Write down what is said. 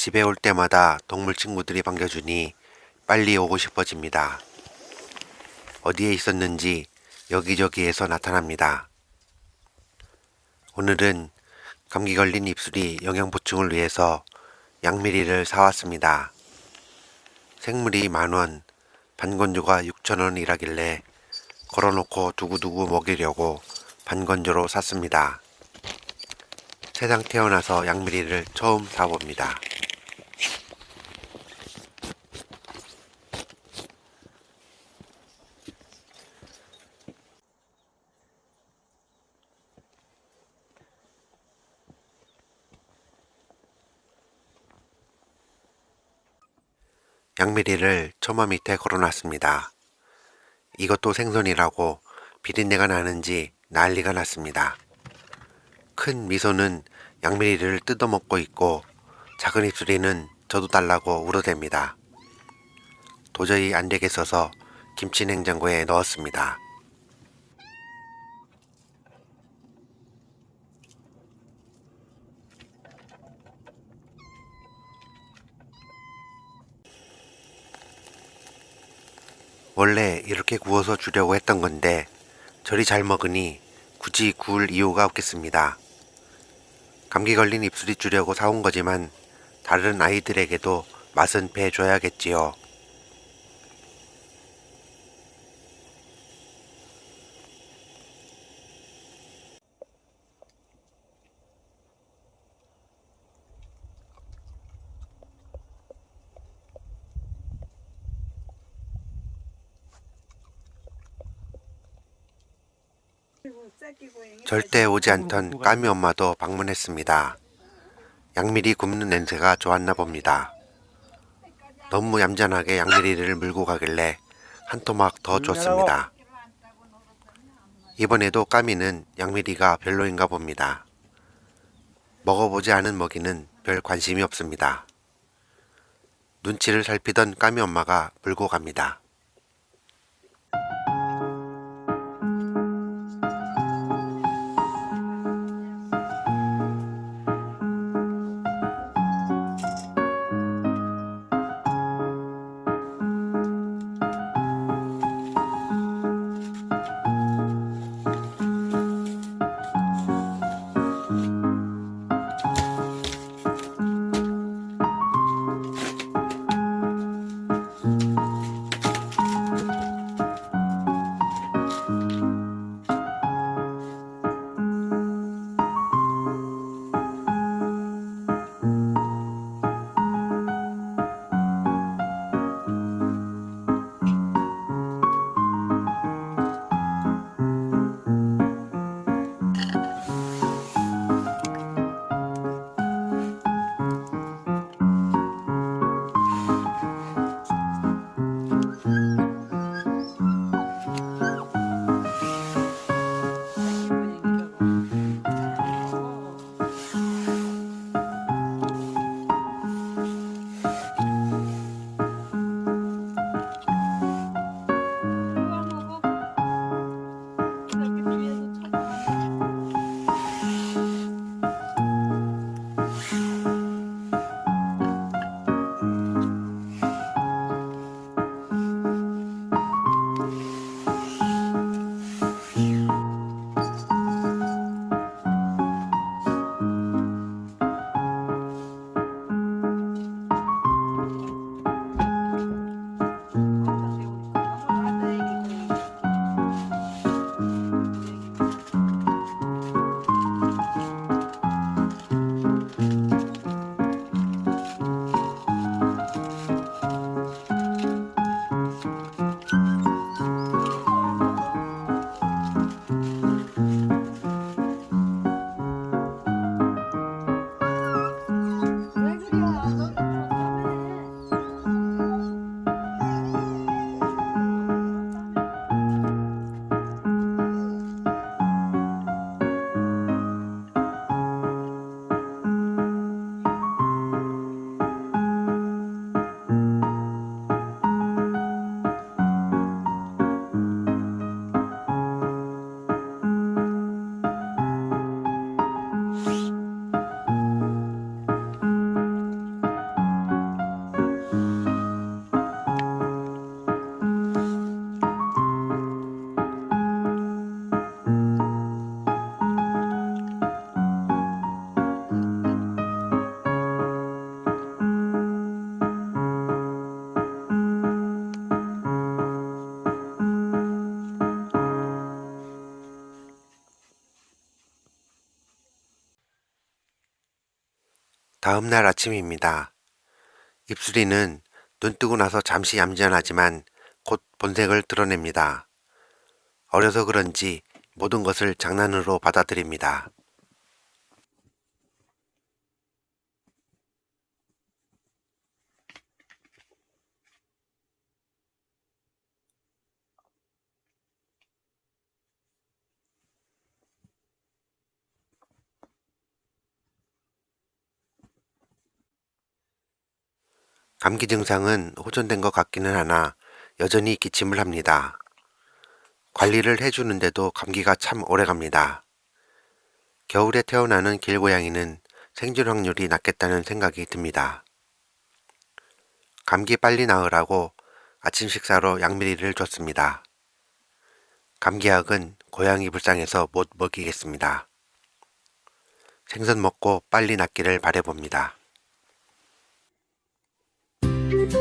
집에 올 때마다 동물 친구들이 반겨주니 빨리 오고 싶어집니다. 어디에 있었는지 여기저기에서 나타납니다. 오늘은 감기 걸린 입술이 영양 보충을 위해서 양미리를 사왔습니다. 생물이 만원, 반건조가 6천원이라길래 걸어놓고 두고두고 먹이려고 반건조로 샀습니다. 세상 태어나서 양미리를 처음 사봅니다. 양미리를 처마 밑에 걸어놨습니다. 이것도 생선이라고 비린내가 나는지 난리가 났습니다. 큰 미소는 양미리를 뜯어먹고 있고 작은 입술이는 저도 달라고 울어댑니다. 도저히 안 되겠어서 김치 냉장고에 넣었습니다. 원래 이렇게 구워서 주려고 했던 건데 저리 잘 먹으니 굳이 구울 이유가 없겠습니다. 감기 걸린 입술이 주려고 사온 거지만 다른 아이들에게도 맛은 배줘야겠지요. 절대 오지 않던 까미 엄마도 방문했습니다. 양미리 굽는 냄새가 좋았나 봅니다. 너무 얌전하게 양미리를 물고 가길래 한 토막 더 줬습니다. 이번에도 까미는 양미리가 별로인가 봅니다. 먹어보지 않은 먹이는 별 관심이 없습니다. 눈치를 살피던 까미 엄마가 물고 갑니다. 다음 날 아침입니다. 입술이는 눈 뜨고 나서 잠시 얌전하지만 곧 본색을 드러냅니다. 어려서 그런지 모든 것을 장난으로 받아들입니다. 감기 증상은 호전된 것 같기는 하나 여전히 기침을 합니다. 관리를 해주는데도 감기가 참 오래 갑니다. 겨울에 태어나는 길고양이는 생존 확률이 낮겠다는 생각이 듭니다. 감기 빨리 나으라고 아침 식사로 양미리를 줬습니다. 감기약은 고양이 불쌍해서 못 먹이겠습니다. 생선 먹고 빨리 낫기를 바래봅니다. Thank you.